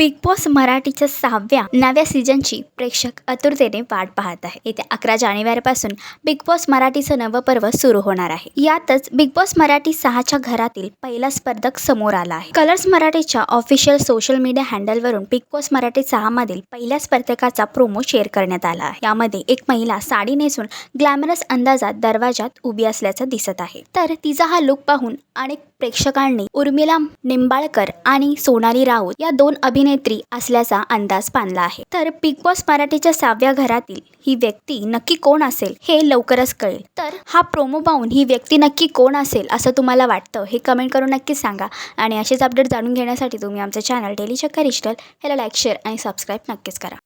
Big boss मराठीच्या सहाव्या नव्या सीझनची प्रेक्षक आतुरतेने वाट पाहत आहे. येत्या अकरा जानेवारीपासून बिग बॉस मराठीचं नवं पर्व सुरू होणार आहे. यातच बिग बॉस मराठी सहाच्या घरातील पहिला स्पर्धक समोर आला आहे. कलर्स मराठीच्या ऑफिशियल सोशल मीडिया हँडलवरून बिग बॉस मराठी सहामधील पहिल्या स्पर्धकाचा प्रोमो शेअर करण्यात आला आहे. यामध्ये एक महिला साडी नेसून ग्लॅमरस अंदाजात दरवाजात उभी असल्याचं दिसत आहे. तर तिचा हा लुक पाहून अनेक प्रेक्षकांनी उर्मिला निंबाळकर आणि सोनाली राऊत या दोन अभिनेत्री असल्याचा अंदाज बांधला आहे. तर बिग बॉस मराठीच्या सहाव्या घरातील ही व्यक्ती नक्की कोण असेल हे लवकरच कळेल. तर हा प्रोमो पाहून ही व्यक्ती नक्की कोण असेल असं तुम्हाला वाटतं हे कमेंट करून नक्कीच सांगा. आणि असेच अपडेट जाणून घेण्यासाठी तुम्ही आमचं चॅनल डेली चक्कर रिस्टल ह्याला लाईक शेअर आणि सबस्क्राईब नक्कीच करा.